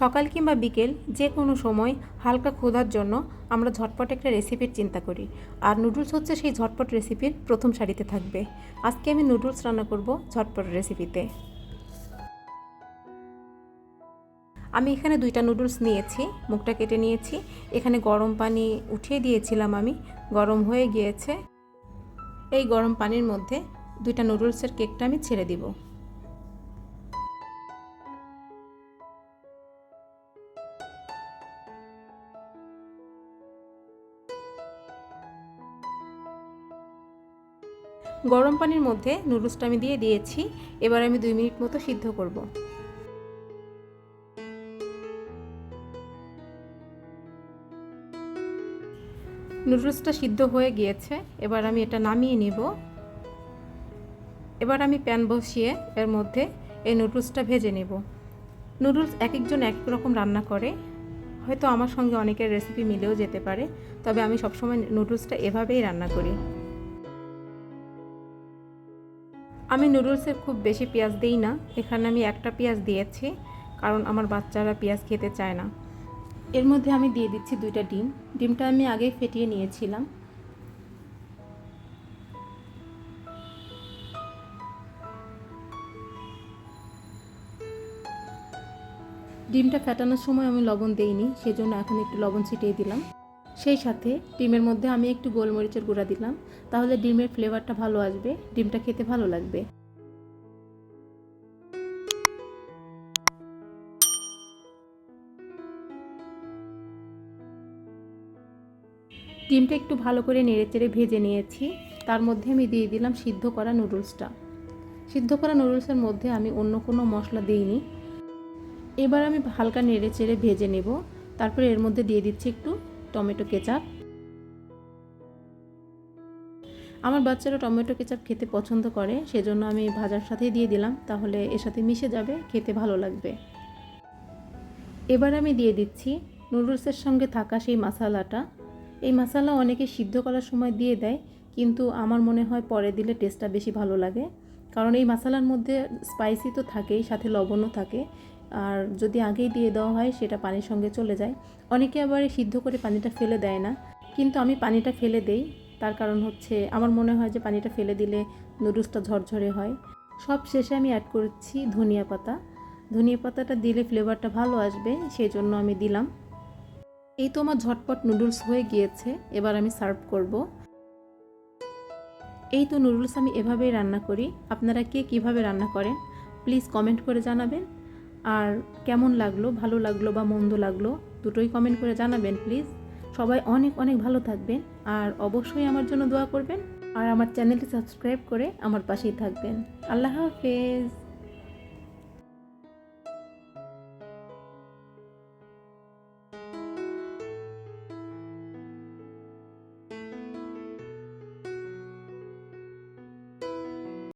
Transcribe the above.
সকাল কিংবা বিকেল যে কোনো সময় হালকা ক্ষুধার জন্য আমরা ঝটপট একটা রেসিপির চিন্তা করি। আর নুডলস হচ্ছে সেই ঝটপট রেসিপির প্রথম সারিতে থাকবে। আজকে আমি নুডলস রান্না করব ঝটপট রেসিপিতে আমি এখানে দুইটা নুডলস নিয়েছি, মুখটা কেটে নিয়েছি। এখানে গরম পানি উঠিয়ে দিয়েছিলাম আমি, গরম হয়ে গিয়েছে। এই গরম পানির মধ্যে দুইটা নুডলসের কেকটা আমি ছেড়ে দিব। গরম পানির মধ্যে নুডলসটা আমি দিয়ে দিয়েছি। এবার আমি দুই মিনিট মতো সিদ্ধ করব। নুডলসটা সিদ্ধ হয়ে গিয়েছে। এবার আমি এটা নামিয়ে নেব। এবার আমি প্যান বসিয়ে এর মধ্যে এই নুডলসটা ভেজে নেব। নুডলস এক একজন এক রকম রান্না করে। হয়তো আমার সঙ্গে অনেকের রেসিপি মিলেও যেতে পারে। তবে আমি সবসময় নুডলসটা এভাবেই রান্না করি। আমি নুডলসের খুব বেশি পেঁয়াজ দিই না। এখানে আমি একটা পেঁয়াজ দিয়েছি, কারণ আমার বাচ্চারা পেঁয়াজ খেতে চায় না। এর মধ্যে আমি দিয়ে দিচ্ছি দুইটা ডিম। ডিমটা আমি আগেই ফেটিয়ে নিয়েছিলাম। ডিমটা ফেটানোর সময় আমি লবণ দেইনি, সেজন্য এখন একটু লবণ ছিটিয়ে দিলাম। সেই সাথে ডিমের মধ্যে আমি একটু গোলমরিচের গুঁড়া দিলাম। তাহলে ডিমের ফ্লেভারটা ভালো আসবে, ডিমটা খেতে ভালো লাগবে। ডিমটা একটু ভালো করে নেড়েচেড়ে ভেজে নিয়েছি। তার মধ্যে আমি দিয়ে দিলাম সিদ্ধ করা নুডলসটা। সিদ্ধ করা নুডলসের মধ্যে আমি অন্য কোনো মশলা দিইনি। এবার আমি হালকা নেড়ে চেড়ে ভেজে নেব। তারপরে এর মধ্যে দিয়ে দিচ্ছি একটু টমেটো কেচাপ। আমার বাচ্চারা টমেটো কেচাপ খেতে পছন্দ করে, সেজন্য আমি ভাজার সাথেই দিয়ে দিলাম, তাহলে এর সাথে মিশে যাবে, খেতে ভালো লাগবে। এবার আমি দিয়ে দিচ্ছি নুডলসের সঙ্গে থাকা সেই মশালাটা এই মশালা অনেকে সিদ্ধ করার সময় দিয়ে দেয়, কিন্তু আমার মনে হয় পরে দিলে টেস্টটা বেশি ভালো লাগে। কারণ এই মশালার মধ্যে স্পাইসি তো থাকেই, সাথে লবণও থাকে। আর যদি আগেই দিয়ে দেওয়া হয়, সেটা পানির সঙ্গে চলে যায়। অনেকে আবার সিদ্ধ করে পানিটা ফেলে দেয় না। কিন্তু আমি পানিটা ফেলে দেই। তার কারণ হচ্ছে, আমার মনে হয় যে পানিটা ফেলে দিলে নুডলসটা ঝরঝরে হয়। সব শেষে আমি অ্যাড করছি ধনিয়া পাতা। ধনিয়া পাতাটা দিলে ফ্লেভারটা ভালো আসবে, সেই জন্য আমি দিলাম। এই তো আমার ঝটপট নুডলস হয়ে গিয়েছে, এবার আমি সার্ভ করব। এই তো নুডলস আমি এভাবেই রান্না করি। আপনারা কে কীভাবে রান্না করেন প্লিজ কমেন্ট করে জানাবেন। আর কেমন লাগল, ভালো লাগল বা মন্দ লাগল, দুটোই কমেন্ট করে জানাবেন প্লিজ সবাই অনেক অনেক ভালো থাকবেন আর অবশ্যই আমার জন্য দোয়া করবেন। আর আমার চ্যানেলটি সাবস্ক্রাইব করে আমার পাশেই থাকবেন। আল্লাহ হাফেজ।